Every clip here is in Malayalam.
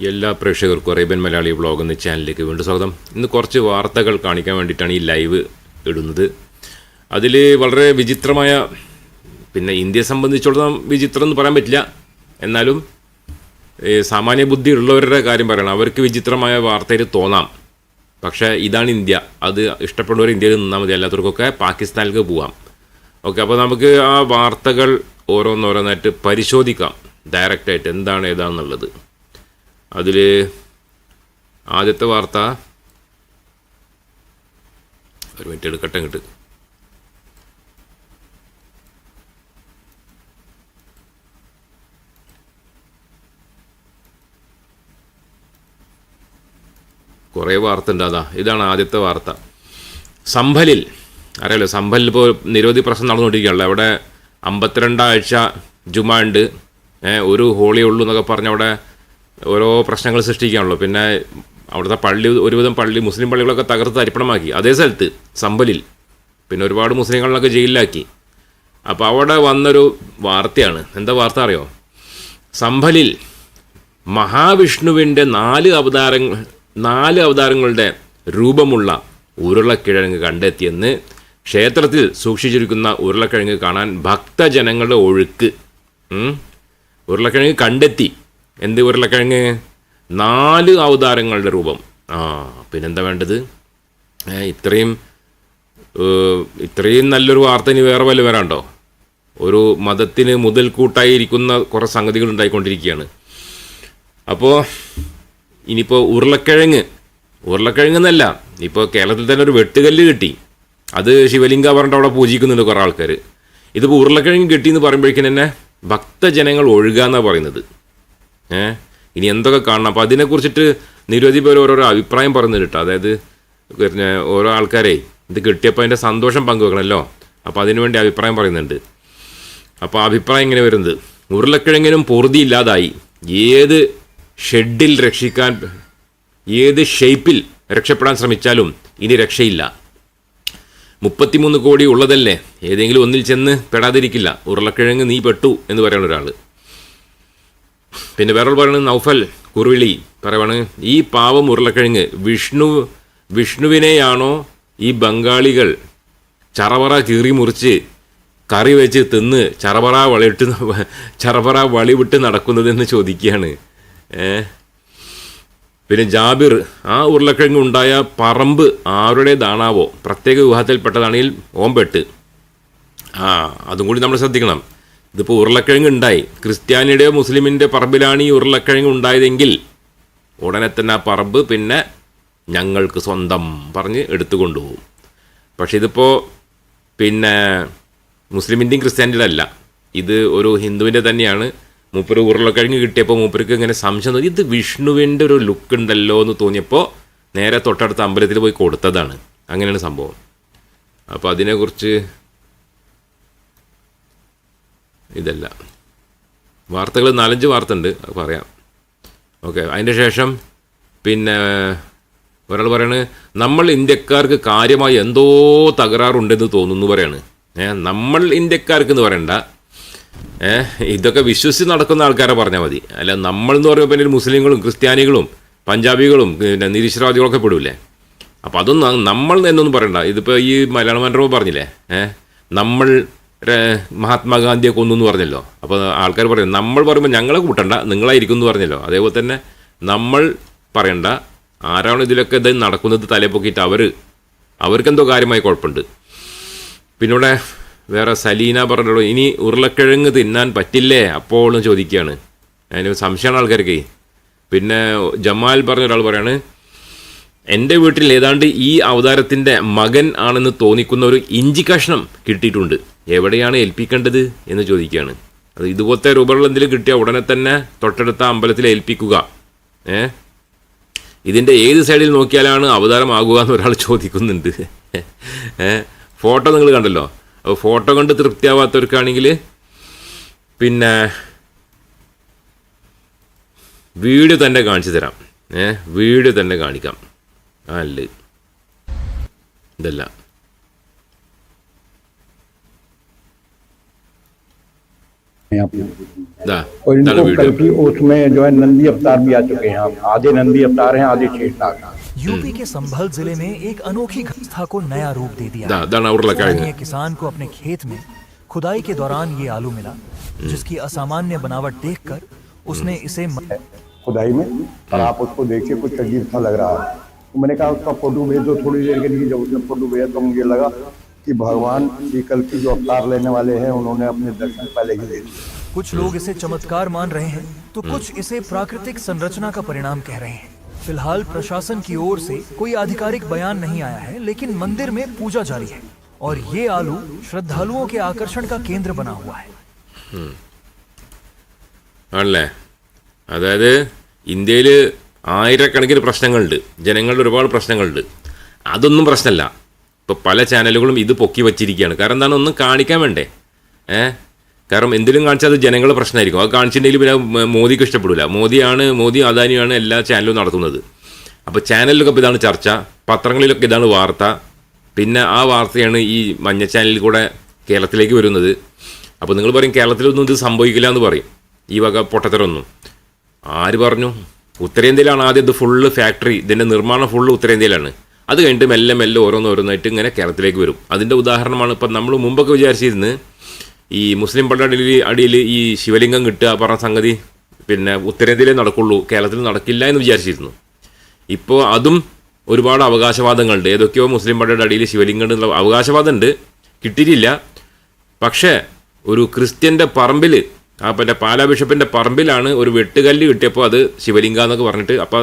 എല്ലാ പ്രേക്ഷകർക്കും അറേബ്യൻ മലയാളി വ്ളോഗ് എന്ന ചാനലിലേക്ക് വീണ്ടും സ്വാഗതം. ഇന്ന് കുറച്ച് വാർത്തകൾ കാണിക്കാൻ വേണ്ടിയിട്ടാണ് ഈ ലൈവ് ഇടുന്നത്. അതിൽ വളരെ വിചിത്രമായ പിന്നെ ഇന്ത്യയെ സംബന്ധിച്ചിടത്തോളം വിചിത്രം എന്ന് പറയാൻ പറ്റില്ല. എന്നാലും സാമാന്യ ബുദ്ധി ഉള്ളവരുടെ കാര്യം പറയണം. അവർക്ക് വിചിത്രമായ വാർത്തയിൽ തോന്നാം. പക്ഷേ ഇതാണ് ഇന്ത്യ. അത് ഇഷ്ടപ്പെടുന്നവർ ഇന്ത്യയിൽ നിന്നാൽ മതി. അല്ലാത്തവർക്കൊക്കെ പാകിസ്ഥാനിലേക്ക് പോവാം. ഓക്കെ അപ്പോൾ നമുക്ക് ആ വാർത്തകൾ ഓരോന്നോരോന്നായിട്ട് പരിശോധിക്കാം. ഡയറക്റ്റായിട്ട് എന്താണ് ഏതാണെന്നുള്ളത് അതിൽ ആദ്യത്തെ വാർത്ത. ഒരു മിനിറ്റ് എടുക്കട്ടെ ഇങ്ങോട്ട്. കുറേ വാർത്ത ഉണ്ട് അതാ. ഇതാണ് ആദ്യത്തെ വാർത്ത. സംഭലിൽ അറിയാലോ സംഭലിൽ ഇപ്പോൾ നിരവധി പ്രശ്നം നടന്നുകൊണ്ടിരിക്കുകയാണല്ലോ. അവിടെ അമ്പത്തിരണ്ടാഴ്ച ജുമാ ഉണ്ട്. ഒരു ഹോളി ഉള്ളൂ എന്നൊക്കെ പറഞ്ഞ് അവിടെ ഓരോ പ്രശ്നങ്ങൾ സൃഷ്ടിക്കുകയാണല്ലോ പിന്നെ അവിടുത്തെ പള്ളി ഒരുവിധം പള്ളി മുസ്ലിം പള്ളികളൊക്കെ തകർത്ത് തരിപ്പണമാക്കി അതേ സ്ഥലത്ത് സമ്പലിൽ. പിന്നെ ഒരുപാട് മുസ്ലിങ്ങളൊക്കെ ജയിലിലാക്കി. അപ്പോൾ അവിടെ വന്നൊരു വാർത്തയാണ്. എന്താ വാർത്ത അറിയോ? സമ്പലിൽ മഹാവിഷ്ണുവിന്റെ നാല് അവതാരങ്ങൾ നാല് അവതാരങ്ങളുടെ രൂപമുള്ള ഉരുളക്കിഴങ്ങ് കണ്ടെത്തിയെന്ന് ക്ഷേത്രത്തിൽ സൂക്ഷിച്ചിരിക്കുന്ന ഉരുളക്കിഴങ്ങ് കാണാൻ ഭക്തജനങ്ങളുടെ ഒഴുക്ക്. ഉരുളക്കിഴങ്ങ് കണ്ടെത്തി. എന്ത് ഉരുളക്കിഴങ്ങ്? നാല് അവതാരങ്ങളുടെ രൂപം. ആ പിന്നെന്താ വേണ്ടത്? ഇത്രയും ഇത്രയും നല്ലൊരു വാർത്ത ഇനി വേറെ വല്ല വരാണ്ടോ ഒരു മതത്തിന് മുതൽക്കൂട്ടായി ഇരിക്കുന്ന കുറേ സംഗതികൾ ഉണ്ടായിക്കൊണ്ടിരിക്കുകയാണ്. അപ്പോൾ ഇനിയിപ്പോൾ ഉരുളക്കിഴങ്ങ്. ഉരുളക്കിഴങ്ങ് എന്നല്ല ഇപ്പോൾ കേരളത്തിൽ തന്നെ ഒരു വെട്ടുകല്ല് കിട്ടി. അത് ശിവലിംഗ പറഞ്ഞിട്ട് അവിടെ പൂജിക്കുന്നുണ്ട് കുറേ ആൾക്കാർ ഇതിപ്പോൾ ഉരുളക്കിഴങ്ങ് കിട്ടി എന്ന് പറയുമ്പോഴേക്കും തന്നെ ഭക്തജനങ്ങൾ ഒഴുകുക എന്നാണ് പറയുന്നത്. ഏ? ഇനി എന്തൊക്കെ കാണണം? അപ്പോൾ അതിനെക്കുറിച്ചിട്ട് നിരവധി പേർ ഓരോരോ അഭിപ്രായം പറഞ്ഞു കേട്ടോ. അതായത് പിന്നെ ഓരോ ആൾക്കാരെ ഇത് കിട്ടിയപ്പോൾ അതിന്റെ സന്തോഷം പങ്കുവെക്കണമല്ലോ അപ്പോൾ അതിനുവേണ്ടി അഭിപ്രായം പറയുന്നുണ്ട്. അപ്പോൾ അഭിപ്രായം ഇങ്ങനെ വരുന്നത്. ഉരുളക്കിഴങ്ങിനും പൊറുതിയില്ലാതായി ഏത് ഷെഡിൽ രക്ഷിക്കാൻ ഏത് ഷേപ്പിൽ രക്ഷപ്പെടാൻ ശ്രമിച്ചാലും ഇനി രക്ഷയില്ല. മുപ്പത്തിമൂന്ന് കോടി ഉള്ളതല്ലേ? ഏതെങ്കിലും ഒന്നിൽ ചെന്ന് പെടാതിരിക്കില്ല. ഉരുളക്കിഴങ്ങ് നീ പെട്ടു എന്ന് പറയണ ഒരാൾ പിന്നെ വേറൊരു പറയുന്നത് നൗഫൽ കുറുവിളി. പറയുവാണ് ഈ പാവം ഉരുളക്കിഴങ്ങ് വിഷ്ണു വിഷ്ണുവിനെയാണോ ഈ ബംഗാളികൾ ചറവറ കീറി മുറിച്ച് കറി വെച്ച് തിന്ന് ചറപറ ചറവറ ചറപറ വളിവിട്ട് നടക്കുന്നതെന്ന് ചോദിക്കുകയാണ്. പിന്നെ ജാബിർ ആ ഉരുളക്കിഴങ്ങ് ഉണ്ടായ പറമ്പ് ആരുടേതാണാവോ? പ്രത്യേക വിവാഹത്തിൽപ്പെട്ടതാണെങ്കിൽ ഓമ്പെട്ട്. ആ അതും കൂടി നമ്മൾ ശ്രദ്ധിക്കണം. ഇതിപ്പോൾ ഉരുളക്കിഴങ്ങ് ഉണ്ടായി. ക്രിസ്ത്യാനിയുടെയോ മുസ്ലിമിന്റെ പറമ്പിലാണ് ഈ ഉരുളക്കിഴങ്ങ് ഉണ്ടായതെങ്കിൽ ഉടനെ തന്നെ ആ പറമ്പ് പിന്നെ ഞങ്ങൾക്ക് സ്വന്തം പറഞ്ഞ് എടുത്തു കൊണ്ടുപോകും പക്ഷെ ഇതിപ്പോൾ പിന്നെ മുസ്ലിമിന്റെയും ക്രിസ്ത്യാനിയുടെ അല്ല ഇത് ഒരു ഹിന്ദുവിന്റെ തന്നെയാണ്. മൂപ്പര് ഉരുളക്കിഴങ്ങ് കിട്ടിയപ്പോൾ മൂപ്പർക്ക് ഇങ്ങനെ സംശയം തോന്നി. ഇത് വിഷ്ണുവിന്റെ ഒരു ലുക്ക് ഉണ്ടല്ലോ എന്ന് തോന്നിയപ്പോൾ നേരെ തൊട്ടടുത്ത അമ്പലത്തിൽ പോയി കൊടുത്തതാണ്. അങ്ങനെയാണ് സംഭവം. അപ്പോൾ അതിനെക്കുറിച്ച് ഇതല്ല. വാർത്തകൾ നാലഞ്ച് വാർത്ത ഉണ്ട് പറയാം. ഓക്കെ അതിന്റെ ശേഷം പിന്നെ ഒരാൾ പറയാണ് നമ്മൾ ഇന്ത്യക്കാർക്ക് കാര്യമായി എന്തോ തകരാറുണ്ടെന്ന് തോന്നുന്നു പറയാണ്. ഏ നമ്മൾ ഇന്ത്യക്കാർക്ക് എന്ന് പറയണ്ട. ഏ ഇതൊക്കെ വിശ്വസിച്ച് നടക്കുന്ന ആൾക്കാരെ പറഞ്ഞാൽ മതി. അല്ല നമ്മൾ എന്ന് പറയുമ്പോൾ പിന്നെ മുസ്ലിങ്ങളും ക്രിസ്ത്യാനികളും പഞ്ചാബികളും പിന്നെ നിരീശ്വരവാദികളൊക്കെ പെടൂലേ അപ്പോൾ അതൊന്നും നമ്മൾ എന്നൊന്നും പറയണ്ട. ഇതിപ്പോൾ ഈ മലയാള മനോരമ പറഞ്ഞില്ലേ? ഏ നമ്മൾ മഹാത്മാഗാന്ധിയെ കൊന്നു എന്ന് പറഞ്ഞല്ലോ. അപ്പോൾ ആൾക്കാർ പറയും നമ്മൾ പറയുമ്പോൾ ഞങ്ങളെ കൂട്ടണ്ട നിങ്ങളായിരിക്കും എന്ന് പറഞ്ഞല്ലോ. അതേപോലെ തന്നെ നമ്മൾ പറയണ്ട ആരാണ് ഇതിലൊക്കെ ഇത് നടക്കുന്നത് തലപ്പൊക്കിയിട്ട് അവർ അവർക്കെന്തോ കാര്യമായി കുഴപ്പമുണ്ട് പിന്നിവിടെ വേറെ സലീന പറഞ്ഞല്ലോ ഇനി ഉരുളക്കിഴങ്ങ് തിന്നാൻ പറ്റില്ലേ? അപ്പോൾ ചോദിക്കുകയാണ്. അതിന് സംശയമാണ് ആൾക്കാർക്ക്. പിന്നെ ജമാൽ പറഞ്ഞ ഒരാൾ പറയാണ് എന്റെ വീട്ടിൽ ഏതാണ്ട് ഈ അവതാരത്തിന്റെ മകൻ ആണെന്ന് തോന്നിക്കുന്ന ഒരു ഇഞ്ചി കഷ്ണം കിട്ടിയിട്ടുണ്ട്. എവിടെയാണ് ഏൽപ്പിക്കേണ്ടത് എന്ന് ചോദിക്കുകയാണ്. അത് ഇതുപോലത്തെ രൂപകൾ എന്തെങ്കിലും കിട്ടിയാൽ ഉടനെ തന്നെ തൊട്ടടുത്ത അമ്പലത്തിൽ ഏൽപ്പിക്കുക. ഏ? ഇതിന്റെ ഏത് സൈഡിൽ നോക്കിയാലാണ് അവതാരമാകുക എന്ന് ഒരാൾ ചോദിക്കുന്നുണ്ട്. ഫോട്ടോ നിങ്ങൾ കണ്ടല്ലോ. അപ്പോൾ ഫോട്ടോ കണ്ട് തൃപ്തിയാവാത്തവർക്കാണെങ്കിൽ പിന്നെ വീഡിയോ തന്നെ കാണിച്ചു തരാം. വീഡിയോ തന്നെ കാണിക്കാം. അല്ല ഇതല്ല यहाँ पे ഇതാ और ഇതാണ് इनको कल വീഡിയോ की ओस में जो है नंदी अवतार भी आ चुके हैं आप आधे नंदी अवतार हैं आधे शेषनाग हैं यूपी के संभल जिले में एक अनोखी घटना को नया रूप दे दिया ഇതാ ഇതാണ് ഉരുളക്കിഴങ്ങ് स्थानीय किसान को अपने खेत में खुदाई के दौरान ये आलू मिला जिसकी असामान्य बनावट देखकर उसने इसे म- खुदाई में और आप उसको देखिए कुछ अजीब सा लग रहा है तो मैंने कहा उसका फोटो भेज दो थोड़ी देर के लिए जब उसने फोटो भेजा तो मुझे लगा कि भगवान श्री कल की जो अवतार लेने वाले हैं उन्होंने अपने दर्शन पहले ही दे दिए कुछ लोग इसे चमत्कार मान रहे हैं तो कुछ इसे प्राकृतिक संरचना का परिणाम कह रहे हैं फिलहाल प्रशासन की ओर से कोई आधिकारिक बयान नहीं आया है लेकिन मंदिर में पूजा जारी है और ये आलू श्रद्धालुओं के आकर्षण का केंद्र बना हुआ है ആണല്ലേ അതായത് ഇന്ത്യയിൽ ആയിരക്കണക്കിന് പ്രശ്നങ്ങളുണ്ട്. ജനങ്ങളുടെ ഒരുപാട് പ്രശ്നങ്ങളുണ്ട്. അതൊന്നും പ്രശ്നമല്ല. ഇപ്പോൾ പല ചാനലുകളും ഇത് പൊക്കി വച്ചിരിക്കുകയാണ്. കാരണം എന്താണ്? ഒന്നും കാണിക്കാൻ വേണ്ടേ? ഏ? കാരണം എന്തെങ്കിലും കാണിച്ചാൽ അത് ജനങ്ങളുടെ പ്രശ്നമായിരിക്കും. അത് കാണിച്ചിട്ടുണ്ടെങ്കിൽ പിന്നെ മോദിക്ക് ഇഷ്ടപ്പെടില്ല മോദിയാണ് മോദി അദാനിയാണ് എല്ലാ ചാനലും നടത്തുന്നത്. അപ്പോൾ ചാനലിലൊക്കെ ഇപ്പോൾ ഇതാണ് ചർച്ച. പത്രങ്ങളിലൊക്കെ ഇതാണ് വാർത്ത. പിന്നെ ആ വാർത്തയാണ് ഈ മഞ്ഞ ചാനലിൽ കൂടെ കേരളത്തിലേക്ക് വരുന്നത്. അപ്പോൾ നിങ്ങൾ പറയും കേരളത്തിലൊന്നും ഇത് സംഭവിക്കില്ല എന്ന് പറയും. ഈ വക പൊട്ടത്തരൊന്നും ആര് പറഞ്ഞു? ഉത്തരേന്ത്യയിലാണ് ആദ്യം ഇത് ഫുള്ള് ഫാക്ടറി ഇതിന്റെ നിർമ്മാണം ഫുള്ള് ഉത്തരേന്ത്യയിലാണ്. അത് കഴിഞ്ഞിട്ട് മെല്ലെ മെല്ലെ ഓരോന്നോരോന്നായിട്ട് ഇങ്ങനെ കേരളത്തിലേക്ക് വരും. അതിന്റെ ഉദാഹരണമാണ് ഇപ്പം നമ്മൾ മുമ്പൊക്കെ വിചാരിച്ചിരുന്ന് ഈ മുസ്ലിം പള്ളിയുടെ അടിയിൽ ഈ ശിവലിംഗം കിട്ടുക പറഞ്ഞ സംഗതി പിന്നെ ഉത്തരേന്ത്യയിലേ നടക്കുള്ളൂ കേരളത്തിൽ നടക്കില്ല എന്ന് വിചാരിച്ചിരുന്നു. ഇപ്പോൾ അതും ഒരുപാട് അവകാശവാദങ്ങളുണ്ട്. ഏതൊക്കെയോ മുസ്ലിം പള്ളിയുടെ അടിയിൽ ശിവലിംഗം എന്നുള്ള അവകാശവാദമുണ്ട് കിട്ടിയിട്ടില്ല. പക്ഷേ ഒരു ക്രിസ്ത്യന്റെ പറമ്പിൽ ആ പിന്നെ പാലാ ബിഷപ്പിന്റെ പറമ്പിലാണ് ഒരു വെട്ടുകല്ല് കിട്ടിയപ്പോൾ അത് ശിവലിംഗ എന്നൊക്കെ പറഞ്ഞിട്ട് അപ്പോൾ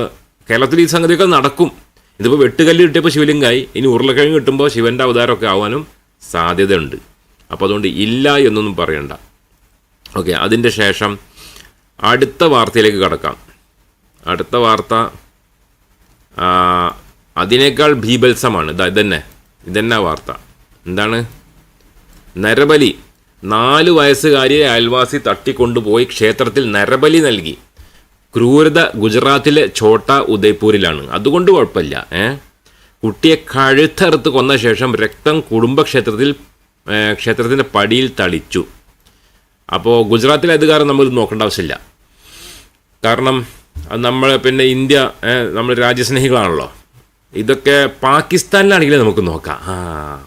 കേരളത്തിൽ ഈ സംഗതിയൊക്കെ നടക്കും. ഇതിപ്പോൾ വെട്ടുകല്ല് കിട്ടിയപ്പോൾ ശിവലിംഗമായി ഇനി ഉരുളക്കിഴങ്ങ് കിട്ടുമ്പോൾ ശിവന്റെ അവതാരമൊക്കെ ആവാനും സാധ്യതയുണ്ട്. അപ്പോൾ അതുകൊണ്ട് ഇല്ല എന്നൊന്നും പറയണ്ട. ഓക്കെ അതിന്റെ ശേഷം അടുത്ത വാർത്തയിലേക്ക് കടക്കാം. അടുത്ത വാർത്ത അതിനേക്കാൾ ഭീബത്സമാണ് ഇതാ ഇതന്നെ. ഇതന്നെ വാർത്ത. എന്താണ്? നരബലി. നാല് വയസ്സുകാരിയെ അയൽവാസി തട്ടിക്കൊണ്ടുപോയി ക്ഷേത്രത്തിൽ നരബലി നൽകി. ക്രൂരത ഗുജറാത്തിലെ ഛോട്ട ഉദയ്പൂരിലാണ്. അതുകൊണ്ട് കുഴപ്പമില്ല ഏ? കുട്ടിയെ കഴുത്തറുത്ത് കൊന്ന ശേഷം രക്തം കുടുംബക്ഷേത്രത്തിൽ ക്ഷേത്രത്തിന്റെ പടിയിൽ തളിച്ചു. അപ്പോൾ ഗുജറാത്തിലെ അധികാരം നമ്മൾ നോക്കേണ്ട ആവശ്യമില്ല. കാരണം നമ്മൾ പിന്നെ ഇന്ത്യ നമ്മൾ രാജ്യസ്നേഹികളാണല്ലോ. ഇതൊക്കെ പാകിസ്ഥാനിലാണെങ്കിലും നമുക്ക് നോക്കാം. ആ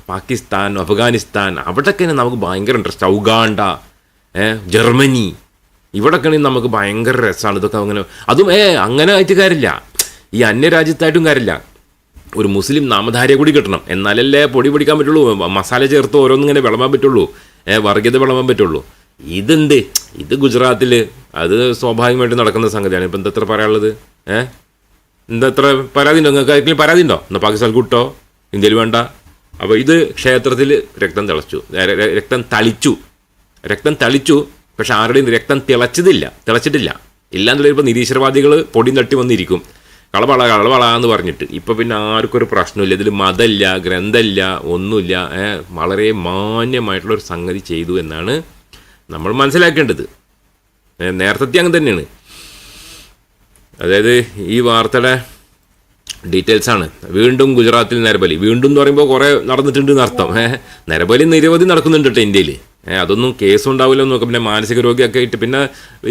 പാകിസ്ഥാൻ അഫ്ഗാനിസ്ഥാൻ അവിടെയൊക്കെ നമുക്ക് ഭയങ്കര ഇൻട്രസ്റ്റ് ഔഗാണ്ട ഏഹ്, ജർമ്മനി ഇവിടെയൊക്കെയാണെങ്കിൽ നമുക്ക് ഭയങ്കര രസമാണ് ഇതൊക്കെ അങ്ങനെ അതും ഏ അങ്ങനെ ആയിട്ട് കാര്യമില്ല. ഈ അന്യരാജ്യത്തായിട്ടും കാര്യമില്ല. ഒരു മുസ്ലിം നാമധാരിയെ കൂടി കിട്ടണം. എന്നാലല്ലേ പൊടി പിടിക്കാൻ പറ്റുള്ളൂ. മസാല ചേർത്ത് ഓരോന്നും ഇങ്ങനെ വിളമ്പാൻ പറ്റുള്ളൂ. വർഗീയത വിളമ്പാൻ പറ്റുള്ളൂ. ഇതെന്ത്? ഇത് ഗുജറാത്തിൽ അത് സ്വാഭാവികമായിട്ട് നടക്കുന്ന സംഗതിയാണ്. ഇപ്പം എന്താ എത്ര പറയാനുള്ളത്? ഏ? എന്താ എത്ര പരാതി ഉണ്ടോ നിങ്ങൾക്ക് ആർക്കെങ്കിലും പരാതി ഉണ്ടോ എന്നാൽ പാകിസ്ഥാൻ കൂട്ടോ? ഇന്ത്യയിൽ വേണ്ട. അപ്പോൾ ഇത് ക്ഷേത്രത്തിൽ രക്തം തിളച്ചു. രക്തം തളിച്ചു. രക്തം തളിച്ചു പക്ഷെ ആരുടെയും രക്തം തിളച്ചതില്ല. തിളച്ചിട്ടില്ല. ഇല്ലാന്നുള്ള ഇപ്പോൾ നിരീശ്വരവാദികൾ പൊടി തട്ടി വന്നിരിക്കും. കളവള കളവള എന്ന് പറഞ്ഞിട്ട്. ഇപ്പം പിന്നെ ആർക്കൊരു പ്രശ്നമില്ല ഇതിൽ മതമില്ല ഗ്രന്ഥമില്ല ഒന്നുമില്ല. വളരെ മാന്യമായിട്ടുള്ള ഒരു സംഗതി ചെയ്തു എന്നാണ് നമ്മൾ മനസ്സിലാക്കേണ്ടത്. നേരത്തെ അങ്ങനെ തന്നെയാണ്. അതായത് ഈ വാർത്തയുടെ ഡീറ്റെയിൽസ് ആണ്. വീണ്ടും ഗുജറാത്തിൽ നരബലി. വീണ്ടും എന്ന് പറയുമ്പോൾ കുറേ നടന്നിട്ടുണ്ട് എന്നർത്ഥം ഏഹ് നരബലി നിരവധി നടക്കുന്നുണ്ട് കേട്ടോ ഇന്ത്യയിൽ ഏഹ് അതൊന്നും കേസ് ഉണ്ടാവില്ല നോക്കാം പിന്നെ മാനസിക രോഗിയൊക്കെ ആയിട്ട് പിന്നെ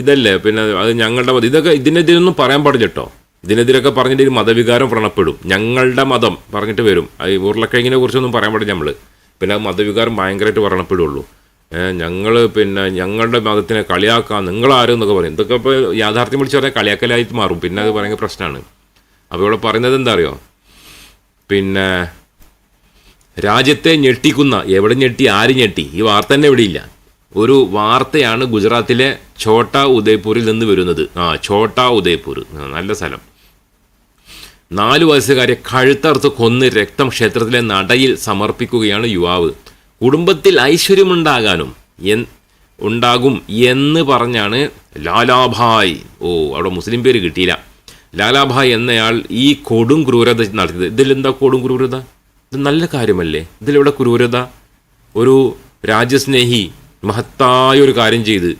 ഇതല്ലേ? പിന്നെ അത് ഞങ്ങളുടെ മതം ഇതൊക്കെ ഇതിനെതിരൊന്നും പറയാൻ പാടില്ല കേട്ടോ ഇതിനെതിരൊക്കെ പറഞ്ഞിട്ട് ഒരു മതവികാരം വ്രണപ്പെടും. ഞങ്ങളുടെ മതം പറഞ്ഞിട്ട് വരും. ഈ ഉരുളക്കിഴങ്ങിനെ കുറിച്ചൊന്നും പറയാൻ പാടില്ല നമ്മൾ പിന്നെ മതവികാരം ഭയങ്കരമായിട്ട് വ്രണപ്പെടുള്ളൂ. ഞങ്ങൾ പിന്നെ ഞങ്ങളുടെ മതത്തിനെ കളിയാക്കാം നിങ്ങളാരും എന്നൊക്കെ പറയും. ഇതൊക്കെ ഇപ്പോൾ യാഥാർത്ഥ്യം വിളിച്ച് പറഞ്ഞാൽ കളിയാക്കലായിട്ട് മാറും. പിന്നെ അത് പറയുന്ന പ്രശ്നമാണ് അപ്പോൾ ഇവിടെ പറയുന്നത് എന്താ അറിയോ പിന്നെ രാജ്യത്തെ ഞെട്ടിക്കുന്ന എവിടെ ഞെട്ടി ആര് ഞെട്ടി? ഈ വാർത്ത തന്നെ എവിടെയില്ല ഒരു വാർത്തയാണ് ഗുജറാത്തിലെ ഛോട്ട ഉദയ്പൂരിൽ നിന്ന് വരുന്നത്. ആ ഛോട്ട ഉദയ്പൂർ. നല്ല സ്ഥലം. നാല് വയസ്സുകാരെ കഴുത്തറുത്ത് കൊന്ന് രക്തം ക്ഷേത്രത്തിലെ നടയിൽ സമർപ്പിക്കുകയാണ് യുവാവ്. കുടുംബത്തിൽ ഐശ്വര്യമുണ്ടാകാനും എൻ ഉണ്ടാകും എന്ന് പറഞ്ഞാണ് ലാലാഭായ്. ഓ അവിടെ മുസ്ലിം പേര് കിട്ടിയില്ല. ലാലാഭായ് എന്നയാൾ ഈ കൊടും ക്രൂരത നടത്തിയത്. ഇതിലെന്താ കൊടും ക്രൂരത? ഇത് നല്ല കാര്യമല്ലേ? ഇതിലെവിടെ ക്രൂരത? ഒരു രാജ്യസ്നേഹി മഹത്തായ ഒരു കാര്യം ചെയ്ത്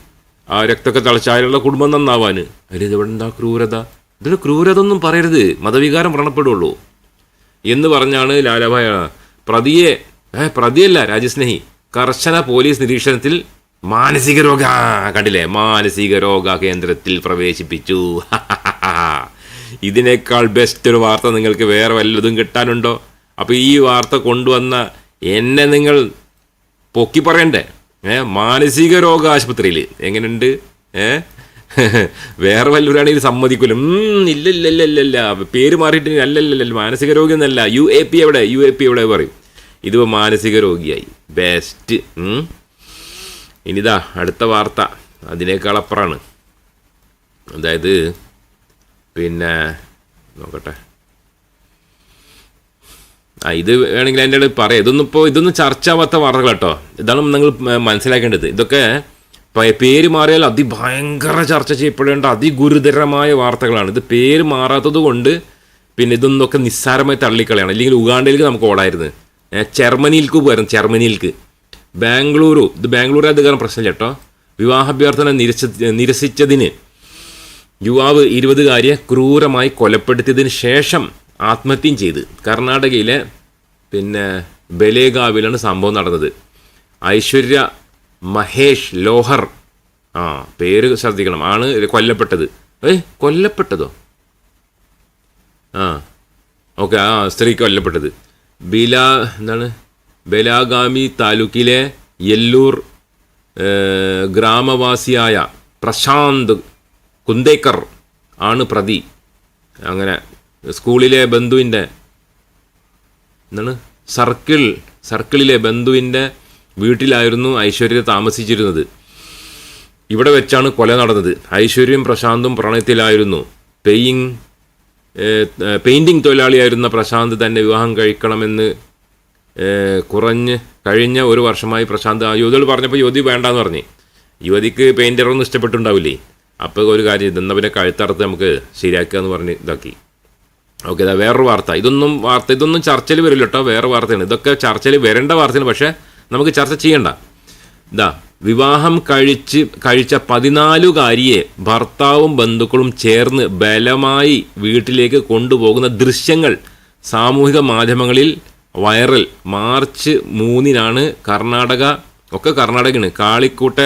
ആ രക്തമൊക്കെ തളച്ചാലുള്ള കുടുംബം നന്നാവാൻ. അതിൽ ഇതെവിടെ എന്താ ക്രൂരത? ഇതിൽ ക്രൂരത ഒന്നും പറയരുത്. മതവികാരം വ്രണപ്പെടുള്ളൂ. എന്ന് പറഞ്ഞാണ് ലാലാഭായ പ്രതിയെ പ്രതിയല്ല രാജ്യസ്നേഹി. കർശന പോലീസ് നിരീക്ഷണത്തിൽ മാനസിക രോഗ കണ്ടില്ലേ? മാനസിക രോഗ കേന്ദ്രത്തിൽ പ്രവേശിപ്പിച്ചു. ഇതിനേക്കാൾ ബെസ്റ്റ് ഒരു വാർത്ത നിങ്ങൾക്ക് വേറെ വല്ലതും കിട്ടാനുണ്ടോ? അപ്പോൾ ഈ വാർത്ത കൊണ്ടുവന്ന എന്നെ നിങ്ങൾ പൊക്കി പറയണ്ടേ? ഏ മാനസിക രോഗ ആശുപത്രിയിൽ. എങ്ങനെയുണ്ട് ഏ? വേറെ വല്ലവരാണെങ്കിൽ സമ്മതിക്കൂല. ഇല്ല ഇല്ല ഇല്ല ഇല്ല പേര് മാറിയിട്ട് അല്ലല്ലല്ല മാനസിക രോഗി എന്നല്ല. യു എ പി എവിടെ? യു എ പി എവിടെ പറയും? ഇതിപ്പോൾ മാനസിക രോഗിയായി. ബെസ്റ്റ് ഇനിതാ അടുത്ത വാർത്ത. അതിനേക്കാൾ അപ്പുറമാണ് അതായത് പിന്നെ നോക്കട്ടെ. ആ ഇത് വേണമെങ്കിൽ എന്റെ ഇടയിൽ പറയാം. ഇതൊന്നും ഇപ്പോൾ ഇതൊന്നും ചർച്ചയാവാത്ത വാർത്തകൾ കേട്ടോ. ഇതാണ് നിങ്ങൾ മനസ്സിലാക്കേണ്ടത്. ഇതൊക്കെ പേര് മാറിയാൽ അതിഭയങ്കര ചർച്ച ചെയ്യപ്പെടേണ്ട അതിഗുരുതരമായ വാർത്തകളാണ്. ഇത് പേര് മാറാത്തത് കൊണ്ട് പിന്നെ ഇതൊന്നൊക്കെ നിസ്സാരമായി തള്ളിക്കളയാണ്. അല്ലെങ്കിൽ ഉഗാണ്ടയിലേക്ക് നമുക്ക് ഓടായിരുന്നു. ജർമ്മനിയിലേക്ക് പോയിരുന്നു ജർമ്മനിയിലേക്ക് ബാംഗ്ലൂരു ഇത് ബാംഗ്ലൂർ അത് കാരണം പ്രശ്നം കേട്ടോ. വിവാഹാഭ്യർത്ഥന നിരസ നിരസിച്ചതിന് യുവാവ് ഇരുപതുകാരിയെ ക്രൂരമായി കൊലപ്പെടുത്തിയതിന് ശേഷം ആത്മഹത്യം ചെയ്ത്. കർണാടകയിലെ പിന്നെ ബലേഗാവിലാണ് സംഭവം നടന്നത്. ഐശ്വര്യ മഹേഷ് ലോഹർ ആ പേര് ശ്രദ്ധിക്കണം. ആണ് കൊല്ലപ്പെട്ടത്. ഏ കൊല്ലപ്പെട്ടതോ? ആ ഓക്കെ ആ സ്ത്രീ കൊല്ലപ്പെട്ടത്. ബില എന്താണ്? ബലാഗാമി താലൂക്കിലെ യെല്ലൂർ ഗ്രാമവാസിയായ പ്രശാന്ത് കുന്തേക്കർ ആണ് പ്രതി. അങ്ങനെ സ്കൂളിലെ ബന്ധുവിന്റെ എന്താണ്? സർക്കിൾ സർക്കിളിലെ ബന്ധുവിന്റെ വീട്ടിലായിരുന്നു ഐശ്വര്യ താമസിച്ചിരുന്നത്. ഇവിടെ വെച്ചാണ് കൊല നടന്നത്. ഐശ്വര്യയും പ്രശാന്തും പ്രണയത്തിലായിരുന്നു. പെയിങ് പെയിന്റിങ് തൊഴിലാളിയായിരുന്ന പ്രശാന്ത് തന്നെ വിവാഹം കഴിക്കണമെന്ന് കുറഞ്ഞ് കഴിഞ്ഞ ഒരു വർഷമായി പ്രശാന്ത് ആ യുവതികൾ പറഞ്ഞപ്പോൾ യുവതി വേണ്ടാന്ന് പറഞ്ഞു. യുവതിക്ക് പെയിന്ററൊന്നും ഇഷ്ടപ്പെട്ടുണ്ടാവില്ലേ? അപ്പോൾ ഒരു കാര്യം ഇതെന്നാ പിന്നെ കഴുത്തറുത്ത് നമുക്ക് ശരിയാക്കുക എന്ന് പറഞ്ഞ് ഇതാക്കി. ഓക്കെ ഇതാ വേറൊരു വാർത്ത. ഇതൊന്നും വാർത്ത ഇതൊന്നും ചർച്ചയിൽ വരില്ല കേട്ടോ വേറെ വാർത്തയാണ്. ഇതൊക്കെ ചർച്ചയിൽ വരേണ്ട വാർത്തയാണ് പക്ഷേ നമുക്ക് ചർച്ച ചെയ്യണ്ട. ഇതാ വിവാഹം കഴിച്ച് കഴിച്ച പതിനാലുകാരിയെ ഭർത്താവും ബന്ധുക്കളും ചേർന്ന് ബലമായി വീട്ടിലേക്ക് കൊണ്ടുപോകുന്ന ദൃശ്യങ്ങൾ സാമൂഹിക മാധ്യമങ്ങളിൽ വൈറൽ. മാർച്ച് മൂന്നിനാണ് കർണാടക ഒക്കെ കർണാടകയാണ്. കാളിക്കൂട്ട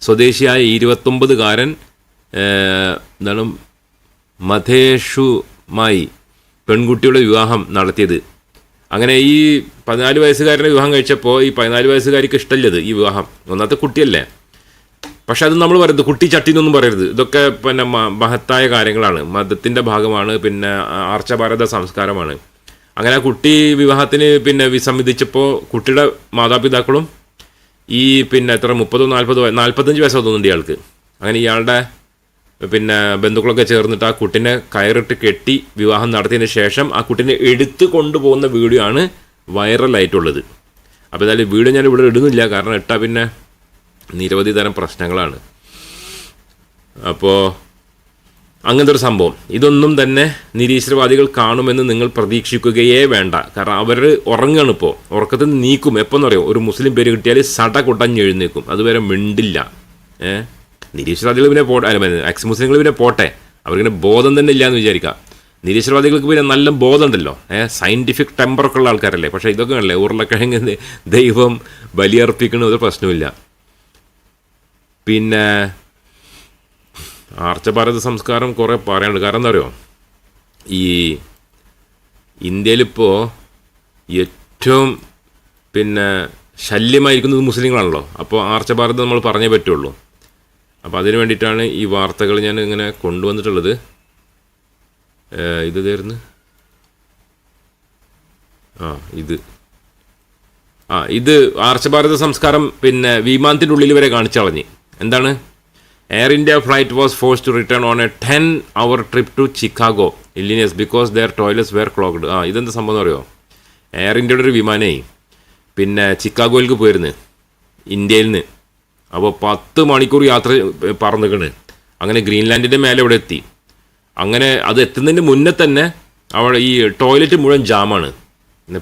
സ്വദേശിയായ ഇരുപത്തൊമ്പതുകാരൻ എന്താണ് മധേഷുമായി പെൺകുട്ടിയുടെ വിവാഹം നടത്തിയത്. അങ്ങനെ ഈ പതിനാല് വയസ്സുകാരനെ വിവാഹം കഴിച്ചപ്പോൾ ഈ പതിനാല് വയസ്സുകാരിക്ക് ഇഷ്ടമല്ലത് ഈ വിവാഹം. ഒന്നാമത്തെ കുട്ടിയല്ലേ. പക്ഷെ അത് നമ്മൾ പറയരുത്. കുട്ടി ചട്ടി എന്നൊന്നും പറയരുത്. ഇതൊക്കെ പിന്നെ മഹത്തായ കാര്യങ്ങളാണ്. മതത്തിന്റെ ഭാഗമാണ് പിന്നെ ആർച്ചഭാരത സംസ്കാരമാണ്. അങ്ങനെ കുട്ടി വിവാഹത്തിന് പിന്നെ വിസമ്മതിച്ചപ്പോൾ കുട്ടിയുടെ മാതാപിതാക്കളും ഈ പിന്നെ എത്ര മുപ്പതോ നാൽപ്പതോ നാൽപ്പത്തഞ്ച് വയസ്സോ തോന്നുന്നുണ്ട് ഇയാൾക്ക്. അങ്ങനെ ഇയാളുടെ പിന്നെ ബന്ധുക്കളൊക്കെ ചേർന്നിട്ട് ആ കുട്ടിനെ കയറിട്ട് കെട്ടി വിവാഹം നടത്തിയതിന് ശേഷം ആ കുട്ടിനെ എടുത്ത് കൊണ്ടുപോകുന്ന വീഡിയോ ആണ് വൈറലായിട്ടുള്ളത്. അപ്പോൾ എന്തായാലും വീഡിയോ ഞാൻ ഇവിടെ ഇടുന്നില്ല. കാരണം ഇട്ടാൽ പിന്നെ നിരവധി തരം പ്രശ്നങ്ങളാണ്. അപ്പോൾ അങ്ങനത്തെ ഒരു സംഭവം. ഇതൊന്നും തന്നെ നിരീശ്വരവാദികൾ കാണുമെന്ന് നിങ്ങൾ പ്രതീക്ഷിക്കുകയേ വേണ്ട. കാരണം അവർ ഉറങ്ങുകയാണ് ഇപ്പോൾ ഉറക്കത്തിൽ നീക്കും. എപ്പോൾ എന്ന് പറയുമോ ഒരു മുസ്ലിം പേര് കിട്ടിയാൽ സട കൊട്ടഞ്ഞെഴുന്നേക്കും അതുവരെ മിണ്ടില്ല. ഏ? നിരീശ്വരവാദികൾ പിന്നെ പോട്ടെ എക്സ് മുസ്ലിങ്ങൾ പിന്നെ പോട്ടെ. അവർക്കിങ്ങനെ ബോധം തന്നെ ഇല്ല എന്ന് വിചാരിക്കാം നിരീശ്വരവാദികൾക്ക് പിന്നെ നല്ല ബോധമുണ്ടല്ലോ. ഏ സയന്റിഫിക് ടെമ്പറൊക്കെ ഉള്ള ആൾക്കാരല്ലേ. പക്ഷേ ഇതൊക്കെ അല്ലേ ഉരുളക്കിഴങ്ങ് ദൈവം ബലിയർപ്പിക്കണ ഒരു പ്രശ്നമില്ല പിന്നെ ആർച്ചഭാരത സംസ്കാരം കുറേ പറയാനുണ്ട്. കാരണം എന്താ പറയുക ഈ ഇന്ത്യയിലിപ്പോൾ ഏറ്റവും പിന്നെ ശല്യമായിരിക്കുന്നത് മുസ്ലിങ്ങളാണല്ലോ. അപ്പോൾ ആർച്ചഭാരതം നമ്മൾ പറഞ്ഞേ പറ്റുള്ളൂ. അപ്പോൾ അതിന് വേണ്ടിയിട്ടാണ് ഈ വാർത്തകൾ ഞാൻ ഇങ്ങനെ കൊണ്ടുവന്നിട്ടുള്ളത്. ഇത് തീർന്ന് ആ ഇത്. ആ ഇത് ആർച്ചഭാരത സംസ്കാരം പിന്നെ വിമാനത്തിന്റെ ഉള്ളിൽ വരെ കാണിച്ചു കളഞ്ഞ് എന്താണ്? Air India flight was forced to return on a ten hour trip to Chicago Illinois because their toilets were clogged ആ ഇതെന്താ സംഭവം അറിയോ? എയർ ഇന്ത്യയുടെ ഒരു വിമാനേ പിന്നെ ചിക്കാഗോയിലേക്ക് പോയിരുന്നു. ഇന്ത്യയിൽ നിന്ന് അപ്പോൾ പത്ത് മണിക്കൂർ യാത്ര പറന്നിക്കണ്. അങ്ങനെ ഗ്രീൻലാൻഡിന്റെ മേലെ ഇവിടെ എത്തി. അങ്ങനെ അത് എത്തുന്നതിന് മുന്നേ തന്നെ അവിടെ ഈ ടോയ്ലറ്റ് മുഴുവൻ ജാമാണ്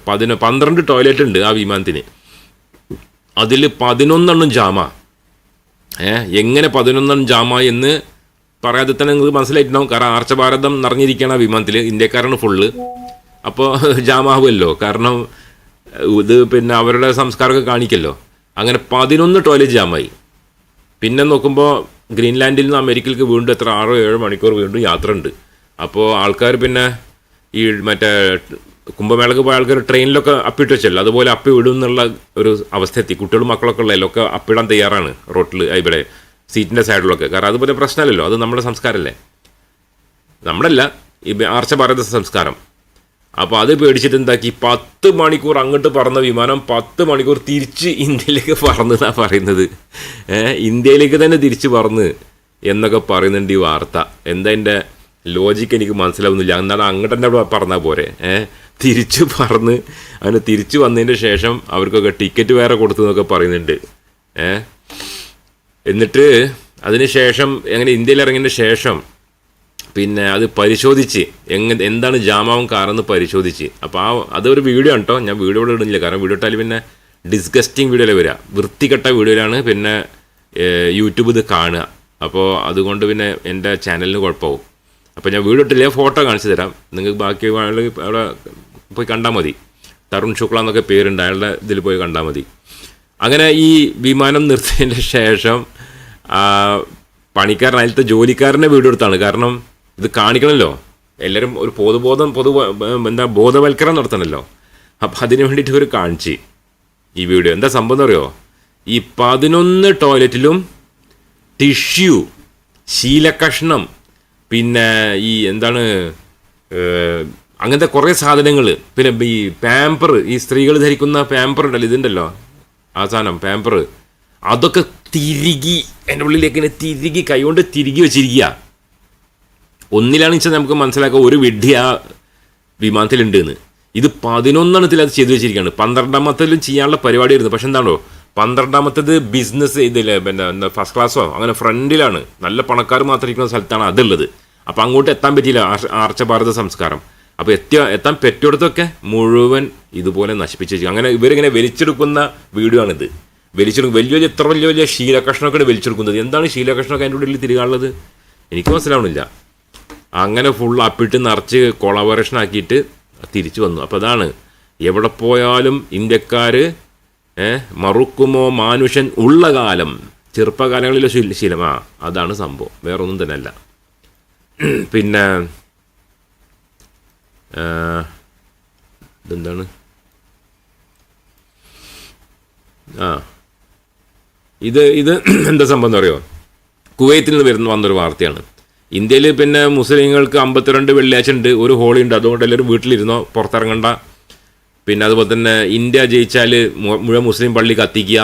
പതിനൊ പന്ത്രണ്ട് ടോയ്ലറ്റ് ഉണ്ട് ആ വിമാനത്തിന്. അതിൽ പതിനൊന്നെണ്ണം ജാമാ ഏ എങ്ങനെ പതിനൊന്നെണ്ണം ജാമാ എന്ന് പറയാതെ തന്നെ നിങ്ങൾക്ക് മനസ്സിലായിട്ടുണ്ടാവും. കാരണം ആർച്ചഭാരതം നിറഞ്ഞിരിക്കുകയാണ് ആ വിമാനത്തിൽ ഇന്ത്യക്കാരാണ് ഫുള്ള് അപ്പോൾ ജാമാവുമല്ലോ കാരണം ഇത് പിന്നെ അവരുടെ സംസ്കാരമൊക്കെ കാണിക്കല്ലോ. അങ്ങനെ പതിനൊന്ന് ടോയ്ലറ്റ് ജാമായി പിന്നെ നോക്കുമ്പോൾ ഗ്രീൻലാൻഡിൽ നിന്ന് അമേരിക്കയിലേക്ക് വീണ്ടും എത്ര ആറോ ഏഴോ മണിക്കൂർ വീണ്ടും യാത്ര ഉണ്ട് അപ്പോൾ ആൾക്കാർ പിന്നെ ഈ മറ്റേ കുംഭമേളക്ക് പോയ ആൾക്കാർ ട്രെയിനിലൊക്കെ അപ്പിട്ട് വെച്ചല്ലോ. അതുപോലെ അപ്പി വിടും എന്നുള്ള ഒരു അവസ്ഥ എത്തി കുട്ടികളും മക്കളൊക്കെ ഉള്ളതിലൊക്കെ അപ്പിടാൻ തയ്യാറാണ് റോട്ടിൽ ഇവിടെ സീറ്റിന്റെ സൈഡിലൊക്കെ. കാരണം അതുപോലെ പ്രശ്നമല്ലല്ലോ. അത് നമ്മുടെ സംസ്കാരമല്ലേ നമ്മളല്ല. ഈ ആർച്ച ഭാരത സംസ്കാരം. അപ്പോൾ അത് പേടിച്ചിട്ട് എന്താക്കി? പത്ത് മണിക്കൂർ അങ്ങോട്ട് പറന്ന വിമാനം പത്ത് മണിക്കൂർ തിരിച്ച് ഇന്ത്യയിലേക്ക് പറന്നെന്നാ പറയുന്നത്? ഇന്ത്യയിലേക്ക് തന്നെ തിരിച്ച് പറന്ന് എന്നൊക്കെ പറയുന്നുണ്ട് ഈ വാർത്ത. എന്താ എന്റെ ലോജിക്ക് എനിക്ക് മനസ്സിലാവുന്നില്ല. എന്നാൽ അങ്ങോട്ട് തന്നെ പറഞ്ഞാൽ പോരെ? ഏഹ് തിരിച്ച് പറന്ന് അതിന് തിരിച്ച് വന്നതിന് ശേഷം അവർക്കൊക്കെ ടിക്കറ്റ് വേറെ കൊടുത്തു എന്നൊക്കെ പറയുന്നുണ്ട്. ഏഹ് എന്നിട്ട് അതിന് ശേഷം അങ്ങനെ ഇന്ത്യയിൽ ഇറങ്ങിയതിന് ശേഷം പിന്നെ അത് പരിശോധിച്ച് എങ്ങനെ എന്താണ് ജാമാവും കാറെന്ന് പരിശോധിച്ച്. അപ്പോൾ ആ അതൊരു വീഡിയോ ആണ് കേട്ടോ ഞാൻ വീഡിയോ ഇവിടെ ഇടുന്നില്ല. കാരണം വീഡിയോ ഇട്ടാൽ പിന്നെ ഡിസ്ഗസ്റ്റിംഗ് വീഡിയോയിലെ വരിക. വൃത്തികെട്ട വീഡിയോയിലാണ് പിന്നെ യൂട്യൂബ് ഇത് കാണുക. അപ്പോൾ അതുകൊണ്ട് പിന്നെ എന്റെ ചാനലിന് കുഴപ്പമാവും. അപ്പോൾ ഞാൻ വീഡിയോ ഇട്ടില്ല. ഫോട്ടോ കാണിച്ചു തരാം. നിങ്ങൾക്ക് ബാക്കി അവിടെ പോയി കണ്ടാൽ മതി. തരുൺ ശുക്ല എന്നൊക്കെ പേരുണ്ട്. അയാളുടെ ഇതിൽ പോയി കണ്ടാൽ മതി. അങ്ങനെ ഈ വിമാനം നിർത്തിയതിന്റെ ശേഷം പണിക്കാരൻ അതിലത്തെ ജോലിക്കാരനെ വീഡിയോ എടുത്താണ് കാരണം ഇത് കാണിക്കണമല്ലോ എല്ലാവരും ഒരു പൊതുബോധം പൊതു എന്താ ബോധവൽക്കരണം നടത്തണമല്ലോ അപ്പം അതിന് വേണ്ടിയിട്ട് ഒരു കാണിച്ച്. ഈ വീഡിയോ എന്താ സംഭവം എന്ന് അറിയോ? ഈ പതിനൊന്ന് ടോയ്ലറ്റിലും ടിഷ്യൂ ശീലകഷ്ണം പിന്നെ ഈ എന്താണ് അങ്ങനത്തെ കുറേ സാധനങ്ങൾ പിന്നെ ഈ പാമ്പർ ഈ സ്ത്രീകൾ ധരിക്കുന്ന പാമ്പർ ഉണ്ടല്ലോ ഇതുണ്ടല്ലോ. ആ സാധനം പാമ്പർ അതൊക്കെ തിരികി എന്റെ ഉള്ളിലേക്ക് ഇങ്ങനെ തിരികി കൈകൊണ്ട് തിരികി വെച്ചിരിക്കുക ഒന്നിലാണെന്ന് വെച്ചാൽ നമുക്ക് മനസ്സിലാക്കാം ഒരു വിഡ്ഢി ആ വിമാനത്തിലുണ്ട് എന്ന് ഇത് പതിനൊന്നെണ്ണത്തിൽ അത് ചെയ്തു വെച്ചിരിക്കുകയാണ്. പന്ത്രണ്ടാമത്തിലും ചെയ്യാനുള്ള പരിപാടിയായിരുന്നു. പക്ഷെ എന്താണോ പന്ത്രണ്ടാമത്തേത് ബിസിനസ് ഇതില്ലേ പിന്നെ എന്താ ഫസ്റ്റ് ക്ലാസ്സോ അങ്ങനെ ഫ്രണ്ടിലാണ്. നല്ല പണക്കാർ മാത്രം ഇരിക്കുന്ന സ്ഥലത്താണ് അതുള്ളത്. അപ്പം അങ്ങോട്ട് എത്താൻ പറ്റിയില്ല ആർച്ച- ഭാരത സംസ്കാരം. അപ്പോൾ എത്തിയ എത്താൻ പറ്റിയിടത്തൊക്കെ മുഴുവൻ ഇതുപോലെ നശിപ്പിച്ചു അങ്ങനെ ഇവരിങ്ങനെ വലിച്ചെടുക്കുന്ന വീഡിയോ ആണിത് വലിച്ചെടുക്കും വലിയ വലിയ എത്ര വലിയ വലിയ ശീലകഷ്ണമൊക്കെ വലിച്ചെടുക്കുന്നത്. എന്താണ് ശീലകഷ്ണമൊക്കെ അതിന്റെ ഉള്ളിൽ തിരികാനുള്ളത്? എനിക്ക് മനസ്സിലാവണില്ല. അങ്ങനെ ഫുൾ അപ്പിട്ട് നിറച്ച് കൊളാബറേഷൻ ആക്കിയിട്ട് തിരിച്ചു വന്നു. അപ്പോൾ അതാണ് എവിടെ പോയാലും ഇന്ത്യക്കാർ മറുക്കുമോ മാനുഷൻ ഉള്ള കാലം ചെറുപ്പകാലങ്ങളിലെ ശീല- ആ അതാണ് സംഭവം. വേറൊന്നും തന്നെ അല്ല പിന്നെ ഇതെന്താണ്? ആ ഇത് ഇത് എന്താ സംഭവം എന്ന് പറയുമോ കുവൈത്തിൽ നിന്ന് വരുന്ന വന്നൊരു വാർത്തയാണ്. ഇന്ത്യയിൽ പിന്നെ മുസ്ലിങ്ങൾക്ക് അമ്പത്തിരണ്ട് വെള്ളിയാഴ്ച ഉണ്ട് ഒരു ഹോളി ഉണ്ട്. അതുകൊണ്ട് എല്ലാവരും വീട്ടിലിരുന്നോ പുറത്തിറങ്ങണ്ട. പിന്നെ അതുപോലെ തന്നെ ഇന്ത്യ ജയിച്ചാൽ മുഴുവൻ മുസ്ലിം പള്ളി കത്തിക്കുക.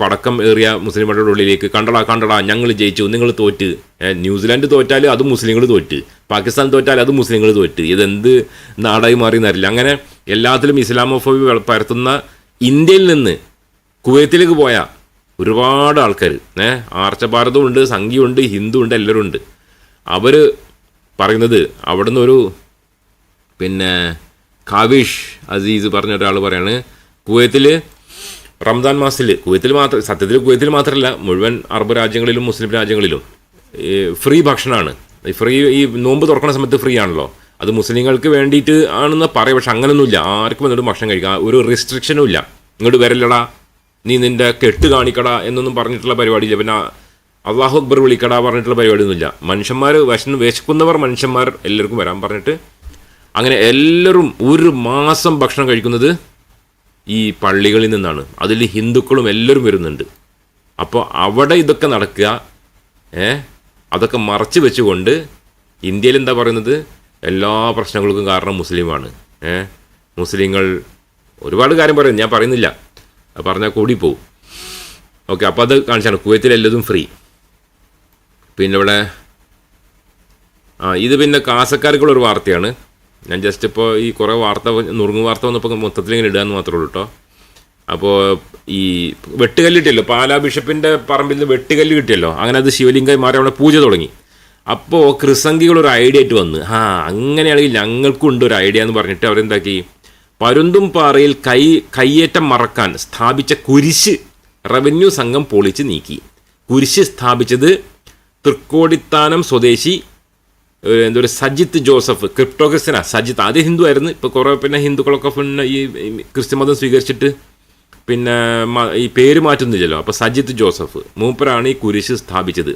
പടക്കം ഏറിയ മുസ്ലിം പള്ളിയുടെ ഉള്ളിലേക്ക് കണ്ടടാ കണ്ടടാ ഞങ്ങൾ ജയിച്ചു നിങ്ങൾ തോറ്റ്. ന്യൂസിലാൻഡ് തോറ്റാൽ അത് മുസ്ലിങ്ങൾ തോറ്റ്. പാകിസ്ഥാൻ തോറ്റാൽ അത് മുസ്ലിങ്ങൾ തോറ്റ്. ഇതെന്ത് നാടായി മാറി എന്നറിയില്ല അങ്ങനെ എല്ലാത്തിലും ഇസ്ലാമോഫോബി പരത്തുന്ന ഇന്ത്യയിൽ നിന്ന് കുവൈത്തിലേക്ക് പോയ ഒരുപാട് ആൾക്കാർ ഏഹ് ആർച്ച ഉണ്ട് സംഘിയുണ്ട് ഹിന്ദു ഉണ്ട് എല്ലാവരും ഉണ്ട്. അവർ പറയുന്നത് അവിടുന്ന് ഒരു പിന്നെ കാവിഷ് അസീസ് പറഞ്ഞ ഒരാൾ പറയാണ് കുവൈത്തിൽ റംസാൻ മാസത്തിൽ കുവൈത്തിൽ മാത്രം സത്യത്തിൽ കുവൈത്തിൽ മാത്രമല്ല മുഴുവൻ അറബ് രാജ്യങ്ങളിലും മുസ്ലിം രാജ്യങ്ങളിലും ഫ്രീ ഭക്ഷണമാണ്. ഫ്രീ ഈ നോമ്പ് തുറക്കുന്ന സമയത്ത് ഫ്രീ ആണല്ലോ. അത് മുസ്ലിങ്ങൾക്ക് വേണ്ടിയിട്ട് ആണെന്ന് പറയും പക്ഷെ അങ്ങനെയൊന്നുമില്ല ആർക്കും എന്നിട്ട് ഭക്ഷണം കഴിക്കാം ഒരു റെസ്ട്രിക്ഷനും ഇല്ല. ഇങ്ങോട്ട് വരല്ലടാ നീ നിന്റെ കെട്ട് കാണിക്കടാ എന്നൊന്നും പറഞ്ഞിട്ടുള്ള പരിപാടിയില്ല. പിന്നെ അള്ളാഹു അക്ബർ വിളിക്കടാ പറഞ്ഞിട്ടുള്ള പരിപാടിയൊന്നുമില്ല. മനുഷ്യന്മാർ വിശന്ന് വിശക്കുന്നവർ മനുഷ്യന്മാർ എല്ലാവർക്കും വരാൻ പറഞ്ഞിട്ട് അങ്ങനെ എല്ലാവരും ഒരു മാസം ഭക്ഷണം കഴിക്കുന്നത് ഈ പള്ളികളിൽ നിന്നാണ്. അതിൽ ഹിന്ദുക്കളും എല്ലാവരും വരുന്നുണ്ട്. അപ്പോൾ അവിടെ ഇതൊക്കെ നടക്കുക ഏ? അതൊക്കെ മറച്ചു വെച്ചുകൊണ്ട് ഇന്ത്യയിൽ എന്താ പറയുന്നത്? എല്ലാ പ്രശ്നങ്ങൾക്കും കാരണം മുസ്ലിമാണ് ഏ? മുസ്ലിങ്ങൾ ഒരുപാട് കാര്യം പറയുന്നു. ഞാൻ പറയുന്നില്ല. പറഞ്ഞാൽ കൂടി പോവും ഓക്കെ അപ്പോൾ അത് കാണിച്ചാണ്. കുവൈത്തിൽ എല്ലാതും ഫ്രീ. പിന്നെ ഇവിടെ ആ ഇത് പിന്നെ കാസക്കാർക്കുള്ള ഒരു വാർത്തയാണ്. ഞാൻ ജസ്റ്റ് ഇപ്പോൾ ഈ കുറേ വാർത്ത നുറുങ്ങ് വാർത്ത വന്നപ്പോൾ മൊത്തത്തിൽ ഇങ്ങനെ ഇടാന്ന് മാത്രമേ ഉള്ളൂ കേട്ടോ അപ്പോൾ ഈ വെട്ടുകല്ല് കിട്ടിയല്ലോ പാലാ ബിഷപ്പിന്റെ പറമ്പിൽ നിന്ന് വെട്ടുകല്ല് കിട്ടിയല്ലോ അങ്ങനെ അത് ശിവലിംഗമായി മാറി അവിടെ പൂജ തുടങ്ങി. അപ്പോൾ ക്രിസംഗികൾ ഒരു ഐഡിയ ആയിട്ട് വന്ന് ആ അങ്ങനെയാണെങ്കിൽ ഞങ്ങൾക്കും ഉണ്ട് ഒരു ഐഡിയ എന്ന് പറഞ്ഞിട്ട് അവരെന്താക്കി? പരുന്തും പാറയിൽ കൈ കയ്യേറ്റം മറക്കാൻ സ്ഥാപിച്ച കുരിശ് റവന്യൂ സംഘം പൊളിച്ച് നീക്കി. കുരിശ് സ്ഥാപിച്ചത് തൃക്കോടിത്താനം സ്വദേശി എന്തൊരു സജിത്ത് ജോസഫ് ക്രിപ്റ്റോക്രിസ്ത്യനാ സജിത്ത് ആദ്യം ഹിന്ദു ആയിരുന്നു. ഇപ്പോൾ കുറേ പിന്നെ ഹിന്ദുക്കളൊക്കെ പിന്നെ ഈ ക്രിസ്ത്യൻ മതം സ്വീകരിച്ചിട്ട് പിന്നെ ഈ പേര് മാറ്റുന്നില്ലല്ലോ. അപ്പോൾ സജിത്ത് ജോസഫ് മൂപ്പരാണ് ഈ കുരിശ് സ്ഥാപിച്ചത്.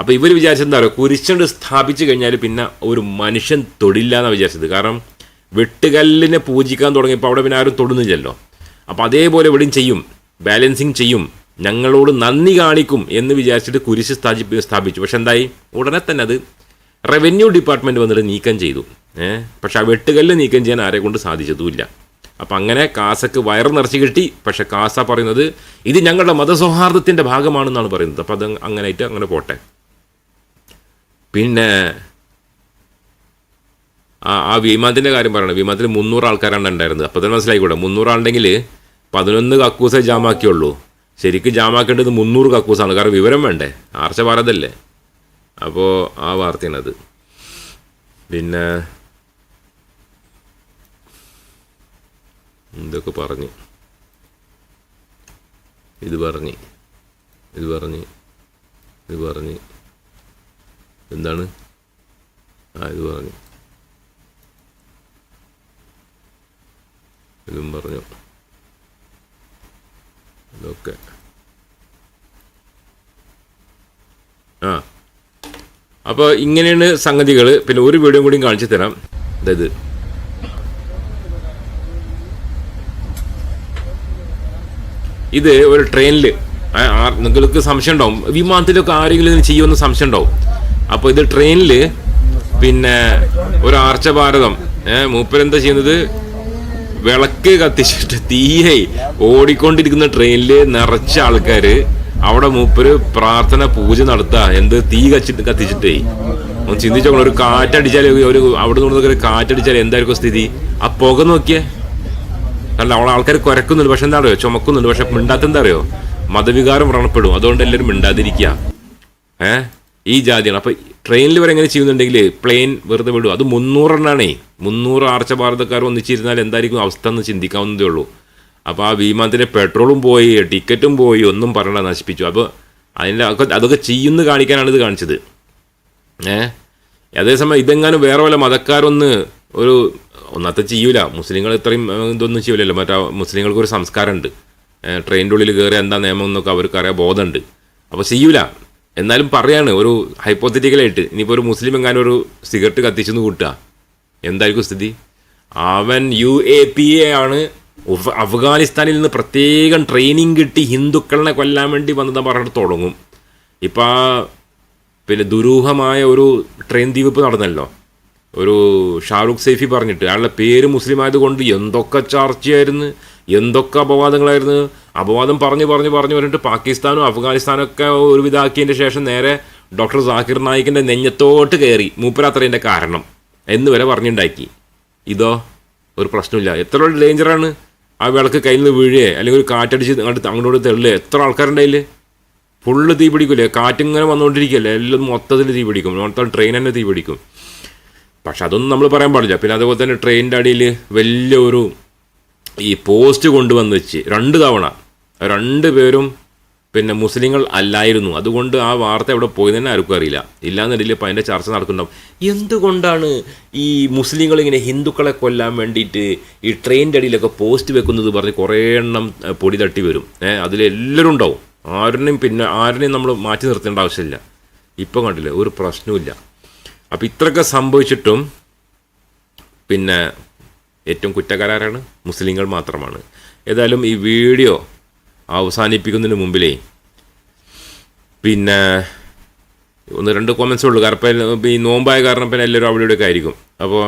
അപ്പോൾ ഇവർ വിചാരിച്ചത് എന്താ പറയുക കുരിശുണ്ട് സ്ഥാപിച്ചു കഴിഞ്ഞാൽ പിന്നെ ഒരു മനുഷ്യൻ തൊടില്ല എന്നാണ് വിചാരിച്ചത്. കാരണം വെട്ടുകല്ലിനെ പൂജിക്കാൻ തുടങ്ങിയപ്പോൾ അവിടെ പിന്നെ ആരും തൊടുന്നില്ലല്ലോ. അപ്പോൾ അതേപോലെ ഇവിടെയും ചെയ്യും. ബാലൻസിങ് ചെയ്യും. ഞങ്ങളോട് നന്ദി കാണിക്കും എന്ന് വിചാരിച്ചിട്ട് കുരിശ് സ്ഥാപി സ്ഥാപിച്ചു. പക്ഷെ എന്തായി? ഉടനെ തന്നെ അത് റവന്യൂ ഡിപ്പാർട്ട്മെന്റ് വന്നിട്ട് നീക്കം ചെയ്തു. ഏഹ് പക്ഷെ ആ വെട്ടുകല്ല് നീക്കം ചെയ്യാൻ ആരെ കൊണ്ട് സാധിച്ചതുമില്ല. അപ്പം അങ്ങനെ കാസക്ക് വയറ് നിറച്ച് കിട്ടി. പക്ഷെ കാസ പറയുന്നത് ഇത് ഞങ്ങളുടെ മതസൗഹാർദ്ദത്തിന്റെ ഭാഗമാണെന്നാണ് പറയുന്നത്. അപ്പം അത് അങ്ങനെയായിട്ട് അങ്ങനെ പോട്ടെ. പിന്നെ ആ ആ വിമാനത്തിന്റെ കാര്യം പറയണം. വിമാനത്തിൽ മുന്നൂറ് ആൾക്കാരാണ് ഉണ്ടായിരുന്നത്. അപ്പോൾ തന്നെ മനസ്സിലായിക്കൂടെ? മുന്നൂറ് ആളുണ്ടെങ്കിൽ പതിനൊന്ന് കക്കൂസേ ജാമാക്കിയുള്ളൂ. ശരിക്കും ജാമാക്കേണ്ടത് മുന്നൂറ് കക്കൂസാണ്. കാരണം വിവരം വേണ്ടേ? ആർച്ച ഭാരതല്ലേ? അപ്പോൾ ആ വാർത്തയാണത്. പിന്നെ ഇതൊക്കെ പറഞ്ഞു? ഇത് പറഞ്ഞു. ഇത് പറഞ്ഞു. ഇത് പറഞ്ഞു. എന്താണ്? ആ ഇത് പറഞ്ഞു. ഇതും പറഞ്ഞു. ഇതൊക്കെ ആ. അപ്പോൾ ഇങ്ങനെയാണ് സംഗതികൾ പിന്നെ ഒരു വീഡിയോ കൂടി കാണിച്ചു തരാം. അതായത് ഇത് ഒരു ട്രെയിനിൽ നിങ്ങൾക്ക് സംശയം ഉണ്ടാവും. വിമാനത്തിലൊക്കെ ആരെങ്കിലും ഇതിന് ചെയ്യുമെന്ന് സംശയം ഉണ്ടാവും. അപ്പോൾ ഇത് ട്രെയിനിൽ പിന്നെ ഒരു ആർച്ച ഭാരതം മൂപ്പരെന്താ ചെയ്യുന്നത്? വിളക്ക് കത്തിച്ചിട്ട് തീയെ ഓടിക്കൊണ്ടിരിക്കുന്ന ട്രെയിനിൽ നിറച്ച ആൾക്കാർ അവിടെ മൂപ്പര് പ്രാർത്ഥന പൂജ നടത്തുക എന്ത് തീ കച്ചിട്ട് കത്തിച്ചിട്ടേ. ഒന്ന് ചിന്തിച്ചു ഒരു കാറ്റടിച്ചാൽ ഒരു അവിടെ നിന്ന് ഒരു കാറ്റടിച്ചാൽ എന്തായിരിക്കും സ്ഥിതി? ആ പുക നോക്കിയേ. അല്ല അവളെ ആൾക്കാർ കുരക്കുന്നുണ്ട്. പക്ഷെ എന്താ അറിയോ? ചുമക്കുന്നുണ്ട്. പക്ഷെ മിണ്ടാത്ത എന്താ അറിയോ? മതവികാരം വ്രണപ്പെടും. അതുകൊണ്ട് എല്ലാവരും മിണ്ടാതിരിക്കുക ഏഹ് ഈ ജാതിയാണ്. അപ്പൊ ട്രെയിനിൽ വരെ എങ്ങനെ ചെയ്യുന്നുണ്ടെങ്കിൽ പ്ലെയിൻ വെറുതെ വിടും. അത് മുന്നൂറെണ്ണാണേ. മുന്നൂറ് ആർച്ച ഭാരതക്കാർ ഒന്നിച്ചിരുന്നാൽ എന്തായിരിക്കും അവസ്ഥ എന്ന് ചിന്തിക്കാവുന്നതേ ഉള്ളൂ. അപ്പോൾ ആ വിമാനത്തിന്റെ പെട്രോളും പോയി ടിക്കറ്റും പോയി ഒന്നും പറയണ്ട നശിപ്പിച്ചു. അപ്പോൾ അതിന്റെ അതൊക്കെ ചെയ്യുന്നു കാണിക്കാനാണ് ഇത് കാണിച്ചത്. ഏ? അതേസമയം ഇതെങ്ങാനും വേറെ വല്ല മതക്കാരൊന്ന് ഒരു ഒന്നത്തെ ചെയ്യൂല. മുസ്ലിങ്ങൾ ഇത്രയും ഇതൊന്നും ചെയ്യൂലല്ലോ. മറ്റേ മുസ്ലിങ്ങൾക്ക് ഒരു സംസ്കാരമുണ്ട്. ട്രെയിനിന്റെ ഉള്ളിൽ കയറി എന്താ നിയമം എന്നൊക്കെ അവർക്ക് അറിയാൻ ബോധമുണ്ട്. അപ്പോൾ ചെയ്യൂല. എന്നാലും പറയാണ് ഒരു ഹൈപ്പോത്തറ്റിക്കലായിട്ട് ഇനിയിപ്പോൾ ഒരു മുസ്ലിം എങ്ങാനും ഒരു സിഗരറ്റ് കത്തിച്ചെന്ന് കൂട്ടുക. എന്തായിരിക്കും സ്ഥിതി? അവൻ യു എ പി എ ആണ് അഫ്ഗാനിസ്ഥാനിൽ നിന്ന് പ്രത്യേകം ട്രെയിനിങ് കിട്ടി ഹിന്ദുക്കളെ കൊല്ലാൻ വേണ്ടി വന്നത് പറഞ്ഞിട്ട് തുടങ്ങും. ഇപ്പം ആ പിന്നെ ദുരൂഹമായ ഒരു ട്രെയിൻ ദ്വീപ് നടന്നല്ലോ. ഒരു ഷാറുഖ് സൈഫി പറഞ്ഞിട്ട് അയാളുടെ പേര് മുസ്ലിം ആയതുകൊണ്ട് എന്തൊക്കെ ചർച്ചയായിരുന്നു എന്തൊക്കെ അപവാദങ്ങളായിരുന്നു അപവാദം പറഞ്ഞു പറഞ്ഞു പറഞ്ഞു പറഞ്ഞിട്ട് പാകിസ്ഥാനും അഫ്ഗാനിസ്ഥാനും ഒക്കെ ഒരുവിധാക്കിയതിന്റെ ശേഷം നേരെ ഡോക്ടർ സാക്കിർ നായിക്കിന്റെ നെഞ്ഞത്തോട്ട് കയറി മൂപ്പരാത്രേന്റെ കാരണം എന്ന് വരെ പറഞ്ഞുണ്ടാക്കി. ഇതോ ഒരു പ്രശ്നമില്ല. എത്ര ഡേഞ്ചറാണ്? ആ വിളക്ക് കയ്യിൽ നിന്ന് വീഴുകയെ അല്ലെങ്കിൽ ഒരു കാറ്റടിച്ച് അങ്ങോട്ട് അങ്ങോട്ട് തെള്ളുക എത്ര ആൾക്കാരുണ്ടായില്ലേ ഫുള്ള് തീ പിടിക്കില്ലേ കാറ്റിങ്ങനെ വന്നുകൊണ്ടിരിക്കുകയല്ലേ എല്ലാം മൊത്തത്തിൽ തീ പിടിക്കും. മൊത്തം ട്രെയിൻ തന്നെ തീ പിടിക്കും. പക്ഷെ അതൊന്നും നമ്മൾ പറയാൻ പാടില്ല. പിന്നെ അതുപോലെ തന്നെ ട്രെയിനിന്റെ അടിയിൽ വലിയ ഒരു ഈ പോസ്റ്റ് കൊണ്ടുവന്ന് വെച്ച് രണ്ട് തവണ രണ്ട് പേരും പിന്നെ മുസ്ലിങ്ങൾ അല്ലായിരുന്നു. അതുകൊണ്ട് ആ വാർത്ത എവിടെ പോയി തന്നെ ആർക്കും അറിയില്ല. ഇല്ലാന്നിടയിൽ ഇപ്പം അതിന്റെ ചർച്ച നടക്കുന്നുണ്ടാവും. എന്തുകൊണ്ടാണ് ഈ മുസ്ലിങ്ങൾ ഇങ്ങനെ ഹിന്ദുക്കളെ കൊല്ലാൻ വേണ്ടിയിട്ട് ഈ ട്രെയിന്റെ അടിയിലൊക്കെ പോസ്റ്റ് വെക്കുന്നത് പറഞ്ഞ് കുറേ എണ്ണം പൊടി തട്ടി വരും. ഏഹ് അതിലെല്ലാവരും ഉണ്ടാവും. ആരുടെയും പിന്നെ ആരുടെയും നമ്മൾ മാറ്റി നിർത്തേണ്ട ആവശ്യമില്ല. ഇപ്പം കണ്ടില്ലേ ഒരു പ്രശ്നവുമില്ല. അപ്പോൾ ഇത്രയൊക്കെ സംഭവിച്ചിട്ടും പിന്നെ ഏറ്റവും കുറ്റക്കാരാരാണ്? മുസ്ലിങ്ങൾ മാത്രമാണ്. ഏതായാലും ഈ വീഡിയോ അവസാനിപ്പിക്കുന്നതിന് മുമ്പിലേ. പിന്നെ ഒന്ന് രണ്ട് കോമൻസ് ഉള്ളൂ. കാരണം ഈ നോമ്പായ കാരണം പിന്നെ എല്ലാവരും അവിടെ ഇവിടെയൊക്കെ ആയിരിക്കും. അപ്പോൾ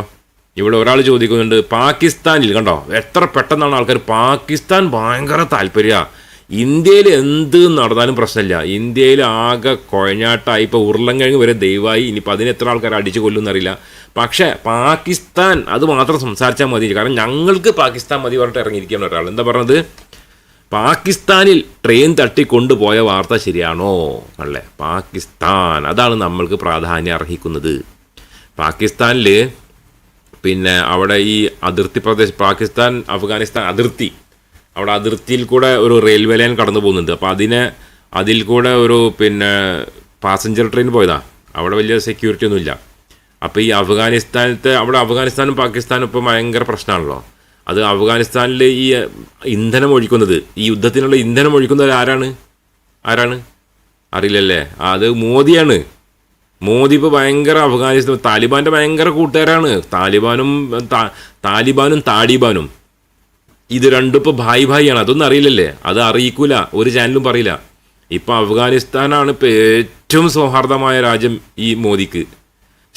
ഇവിടെ ഒരാൾ ചോദിക്കുന്നുണ്ട് പാകിസ്ഥാനിൽ കണ്ടോ? എത്ര പെട്ടെന്നാണ് ആൾക്കാർ പാകിസ്ഥാൻ ഭയങ്കര താല്പര്യമാണ് ഇന്ത്യയിൽ എന്ത് നടന്നാലും പ്രശ്നമില്ല. ഇന്ത്യയിൽ ആകെ കുഴഞ്ഞാട്ടായി. ഇപ്പോൾ ഉരുളൻകിഴങ്ങ് വരെ ദയവായി. ഇനിയിപ്പോൾ അതിന് എത്ര ആൾക്കാർ അടിച്ചു കൊല്ലുമെന്നറിയില്ല പക്ഷേ പാകിസ്ഥാൻ അത് മാത്രം സംസാരിച്ചാൽ മതി. കാരണം ഞങ്ങൾക്ക് പാകിസ്ഥാൻ മതി പറഞ്ഞിട്ട് ഇറങ്ങിയിരിക്കുകയാണ് ഒരാൾ. എന്താ പറഞ്ഞത്? പാകിസ്ഥാനിൽ ട്രെയിൻ തട്ടിക്കൊണ്ടുപോയ വാർത്ത ശരിയാണോ? അല്ലേ? പാകിസ്ഥാൻ. അതാണ് നമ്മൾക്ക് പ്രാധാന്യം അർഹിക്കുന്നത്. പാകിസ്ഥാനിൽ പിന്നെ അവിടെ ഈ അതിർത്തി പ്രദേശം പാകിസ്ഥാൻ അഫ്ഗാനിസ്ഥാൻ അതിർത്തി. അവിടെ അതിർത്തിയിൽ കൂടെ ഒരു റെയിൽവേ ലൈൻ കടന്നു പോകുന്നുണ്ട്. അപ്പോൾ അതിനെ അതിൽ കൂടെ ഒരു പിന്നെ പാസഞ്ചർ ട്രെയിൻ പോയതാ. അവിടെ വലിയ സെക്യൂരിറ്റി ഒന്നുമില്ല. അപ്പോൾ ഈ അഫ്ഗാനിസ്ഥാനത്തെ അവിടെ അഫ്ഗാനിസ്ഥാനും പാകിസ്ഥാനും ഇപ്പോൾ ഭയങ്കര പ്രശ്നമാണല്ലോ. അത് അഫ്ഗാനിസ്ഥാനിൽ ഈ ഇന്ധനം ഒഴിക്കുന്നത് ഈ യുദ്ധത്തിനുള്ള ഇന്ധനം ഒഴിക്കുന്നത് ആരാണ്? ആരാണ്? അറിയില്ലല്ലേ? അത് മോദിയാണ്. മോദി ഇപ്പോൾ ഭയങ്കര അഫ്ഗാനിസ്ഥാൻ താലിബാന്റെ ഭയങ്കര കൂട്ടുകാരാണ്. താലിബാനും താലിബാനും താലിബാനും. ഇത് രണ്ടും ഇപ്പോൾ ഭായ് ഭായിയാണ്. അതൊന്നും അറിയില്ലല്ലേ? അത് അറിയിക്കൂല. ഒരു ചാനലും പറയില്ല. ഇപ്പോൾ അഫ്ഗാനിസ്ഥാനാണ് ഇപ്പോൾ ഏറ്റവും സൗഹാർദ്ദമായ രാജ്യം ഈ മോദിക്ക്.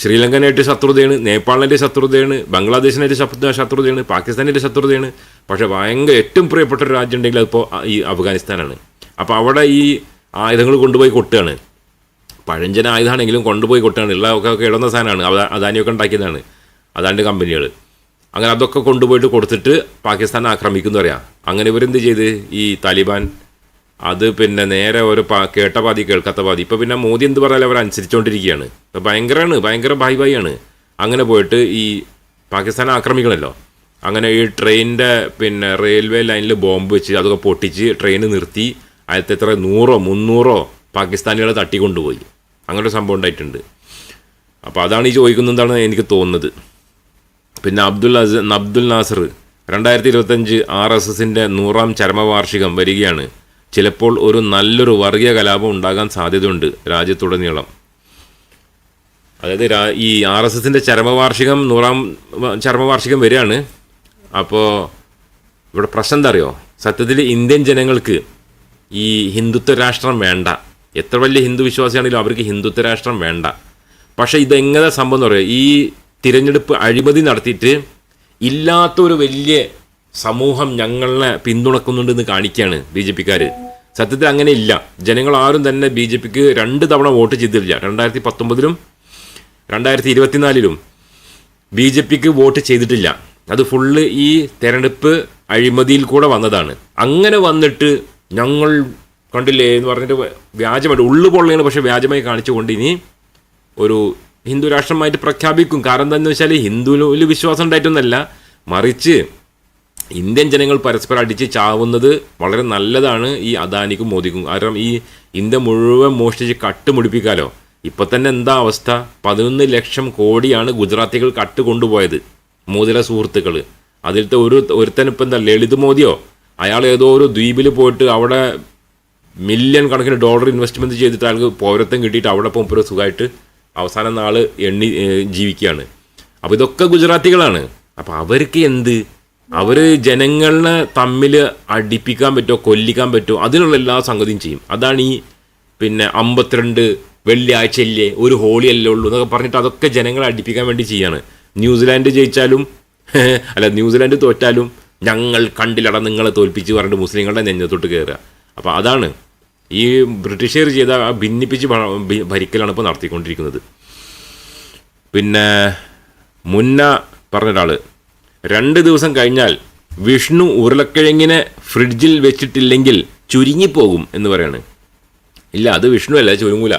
ശ്രീലങ്കനായിട്ട് ശത്രുതയാണ് നേപ്പാളിനായിട്ട് ശത്രുതയാണ് ബംഗ്ലാദേശിനായിട്ട് ശത്രുതയാണ് പാകിസ്ഥാനായിട്ട് ശത്രുതയാണ്. പക്ഷേ ഭയങ്കര ഏറ്റവും പ്രിയപ്പെട്ട ഒരു രാജ്യം ഉണ്ടെങ്കിൽ അതിപ്പോൾ ഈ അഫ്ഗാനിസ്ഥാനാണ്. അപ്പോൾ അവിടെ ഈ ആയുധങ്ങൾ കൊണ്ടുപോയി കൊട്ടുകയാണ്. പഴഞ്ചൻ ആയുധമാണെങ്കിലും കൊണ്ടുപോയി കൊട്ടുകയാണ്. ഉള്ള ഒക്കെ ഇടുന്ന സാധനമാണ്. അദാ അദാനിയൊക്കെ ഉണ്ടാക്കിയതാണ്. അതാണ്ട് കമ്പനികൾ. അങ്ങനെ അതൊക്കെ കൊണ്ടുപോയിട്ട് കൊടുത്തിട്ട് പാകിസ്ഥാൻ ആക്രമിക്കുന്നു പറയാം. അങ്ങനെ ഇവരെന്ത് ചെയ്ത്? ഈ താലിബാൻ അത് പിന്നെ നേരെ ഒരു കേട്ട പാതി കേൾക്കാത്ത പാതി. ഇപ്പോൾ പിന്നെ മോദി എന്ത് പറഞ്ഞാലും അവർ അനുസരിച്ചുകൊണ്ടിരിക്കുകയാണ് ഇപ്പം ഭയങ്കരമാണ് ഭയങ്കര ഭായ് ആണ്. അങ്ങനെ പോയിട്ട് ഈ പാകിസ്ഥാൻ ആക്രമിക്കണമല്ലോ അങ്ങനെ ഈ ട്രെയിനിന്റെ പിന്നെ റെയിൽവേ ലൈനിൽ ബോംബ് വെച്ച് അതൊക്കെ പൊട്ടിച്ച് ട്രെയിൻ നിർത്തി അതിലത്തെ എത്ര നൂറോ മുന്നൂറോ പാകിസ്ഥാനികളെ തട്ടിക്കൊണ്ടുപോയി. അങ്ങനെ ഒരു സംഭവം ഉണ്ടായിട്ടുണ്ട്. അപ്പോൾ അതാണ് ഈ ചോദിക്കുന്നതാണ് എനിക്ക് തോന്നുന്നത്. പിന്നെ അബ്ദുൽ അബ്ദുൽ നാസർ രണ്ടായിരത്തി ഇരുപത്തഞ്ച് ആർ എസ് എസിന്റെ നൂറാം ചരമവാർഷികം വരികയാണ്. ചിലപ്പോൾ ഒരു നല്ലൊരു വർഗീയ കലാപം ഉണ്ടാകാൻ സാധ്യതയുണ്ട് രാജ്യത്തുടനീളം. അതായത് ഈ ആർ എസ് എസിന്റെ ചരമവാർഷികം നൂറാം ചരമവാർഷികം വരികയാണ്. അപ്പോൾ ഇവിടെ പ്രശ്നം എന്താ അറിയോ? സത്യത്തിൽ ഇന്ത്യൻ ജനങ്ങൾക്ക് ഈ ഹിന്ദുത്വ രാഷ്ട്രം വേണ്ട. എത്ര വലിയ ഹിന്ദു വിശ്വാസിയാണെങ്കിലും അവർക്ക് ഹിന്ദുത്വ രാഷ്ട്രം വേണ്ട. പക്ഷേ ഇതെങ്ങനെ സംഭവം എന്ന് പറയുക ഈ തിരഞ്ഞെടുപ്പ് അഴിമതി നടത്തിയിട്ട് ഇല്ലാത്തൊരു വലിയ സമൂഹം ഞങ്ങളെ പിന്തുണക്കുന്നുണ്ടെന്ന് കാണിക്കുകയാണ് ബി ജെ പിക്കാർ സത്യത്തിൽ അങ്ങനെ ഇല്ല ജനങ്ങൾ ആരും തന്നെ ബി ജെ പിക്ക് രണ്ട് തവണ വോട്ട് ചെയ്തിട്ടില്ല. രണ്ടായിരത്തി പത്തൊമ്പതിലും രണ്ടായിരത്തി ഇരുപത്തിനാലിലും ബി ജെ പിക്ക് വോട്ട് ചെയ്തിട്ടില്ല. അത് ഫുള്ള് ഈ തെരഞ്ഞെടുപ്പ് അഴിമതിയിൽ കൂടെ വന്നതാണ്. അങ്ങനെ വന്നിട്ട് ഞങ്ങൾ കണ്ടില്ലേ എന്ന് പറഞ്ഞിട്ട് വ്യാജമായിട്ട് ഉള്ളു പക്ഷേ വ്യാജമായി കാണിച്ചുകൊണ്ട് ഇനി ഒരു ഹിന്ദു രാഷ്ട്രമായിട്ട് പ്രഖ്യാപിക്കും. കാരണം എന്താണെന്ന് വെച്ചാൽ ഹിന്ദുവിൽ വിശ്വാസം ഉണ്ടായിട്ടൊന്നല്ല. മറിച്ച് ഇന്ത്യൻ ജനങ്ങൾ പരസ്പരം അടിച്ച് ചാവുന്നത് വളരെ നല്ലതാണ് ഈ അദാനിക്കും മോദിക്കും. കാരണം ഈ ഇന്ത്യ മുഴുവൻ മോഷ്ടിച്ച് കട്ട് മുടിപ്പിക്കാലോ ഇപ്പൊ തന്നെ എന്താ അവസ്ഥ? പതിനൊന്ന് ലക്ഷം കോടിയാണ് ഗുജറാത്തികൾ കട്ട് കൊണ്ടുപോയത് മോദിയുടെ സുഹൃത്തുക്കൾ അതിലത്തെ ഒരു ഒരുത്തനിപ്പം എന്താ ലളിത് മോദിയോ? അയാൾ ഏതോ ഒരു ദ്വീപിൽ പോയിട്ട് അവിടെ മില്യൺ കണക്കിന് ഡോളർ ഇൻവെസ്റ്റ്മെന്റ് ചെയ്തിട്ട് അയാൾക്ക് പൗരത്വം കിട്ടിയിട്ട് അവിടെ പോകുമ്പോൾ ഒരു സുഖമായിട്ട് അവസാന നാൾ എണ്ണി ജീവിക്കുകയാണ്. അപ്പോൾ ഇതൊക്കെ ഗുജറാത്തികളാണ്. അപ്പോൾ അവർക്ക് എന്ത്? അവർ ജനങ്ങളെ തമ്മിൽ അടിപ്പിക്കാൻ പറ്റുമോ കൊല്ലിക്കാൻ പറ്റുമോ അതിനുള്ള എല്ലാ സംഗതിയും ചെയ്യും. അതാണ് ഈ പിന്നെ അമ്പത്തിരണ്ട് വെള്ളിയാഴ്ചയില്ലേ ഒരു ഹോളി അല്ലേ ഉള്ളൂ എന്നൊക്കെ പറഞ്ഞിട്ട് അതൊക്കെ ജനങ്ങളെ അടിപ്പിക്കാൻ വേണ്ടി ചെയ്യാണ്. ന്യൂസിലാൻഡ് ജയിച്ചാലും അല്ല ന്യൂസിലാൻഡ് തോറ്റാലും ഞങ്ങൾ കണ്ടില്ലട നിങ്ങളെ തോൽപ്പിച്ച് പറഞ്ഞിട്ട് മുസ്ലിങ്ങളുടെ നെഞ്ഞത്തോട്ട് കയറുക അപ്പോൾ അതാണ് ഈ ബ്രിട്ടീഷുകാർ ചെയ്ത ഭിന്നിപ്പിച്ച് ഭരിക്കലാണ് ഇപ്പോൾ നടത്തിക്കൊണ്ടിരിക്കുന്നത്. പിന്നെ മുന്ന പറഞ്ഞ ഒരാൾ രണ്ട് ദിവസം കഴിഞ്ഞാൽ വിഷ്ണു ഉരുളക്കിഴങ്ങിനെ ഫ്രിഡ്ജിൽ വെച്ചിട്ടില്ലെങ്കിൽ ചുരുങ്ങിപ്പോകും എന്ന് പറയാണ്. ഇല്ല അത് വിഷ്ണു അല്ല ചുരുങ്ങൂല.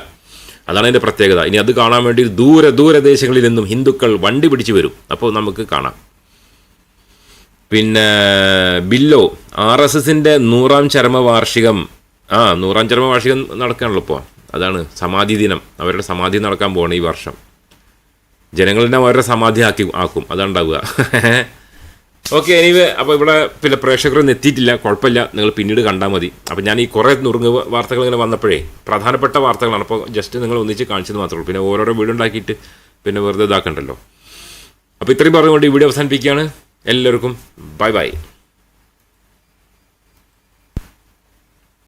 അതാണ് അതിന്റെ പ്രത്യേകത. ഇനി അത് കാണാൻ വേണ്ടി ദൂര ദൂരദേശങ്ങളിൽ നിന്നും ഹിന്ദുക്കൾ വണ്ടി പിടിച്ചു വരും. അപ്പോൾ നമുക്ക് കാണാം. പിന്നെ ബില്ലോ ആർ എസ് എസിന്റെ നൂറാം ചരമവാർഷികം. ആ നൂറാം ചരമവാർഷികം നടക്കുകയാണല്ലോ ഇപ്പോൾ അതാണ് സമാധി ദിനം. അവരുടെ സമാധി നടക്കാൻ പോവാണ് ഈ വർഷം. ജനങ്ങളെന്നെ അവരുടെ സമാധി ആക്കി. ആക്കും അതുണ്ടാവുക. ഓക്കെ എനിവേ അപ്പോൾ ഇവിടെ പിന്നെ പ്രേക്ഷകരൊന്നും എത്തിയിട്ടില്ല. കുഴപ്പമില്ല. നിങ്ങൾ പിന്നീട് കണ്ടാൽ മതി. അപ്പോൾ ഞാൻ ഈ കുറേ നുറുങ്ങ് വാർത്തകൾ ഇങ്ങനെ വന്നപ്പോഴേ പ്രധാനപ്പെട്ട വാർത്തകളാണ്. അപ്പോൾ ജസ്റ്റ് നിങ്ങൾ ഒന്നിച്ച് കാണിച്ചത് മാത്രമേ ഉള്ളൂ. പിന്നെ ഓരോരോ വീഡിയോ ഉണ്ടാക്കിയിട്ട് പിന്നെ വെറുതെ ഇതാക്കണ്ടല്ലോ. അപ്പോൾ ഇത്രയും പറഞ്ഞുകൊണ്ട് ഈ വീഡിയോ അവസാനിപ്പിക്കുകയാണ്. എല്ലാവർക്കും ബൈ ബൈ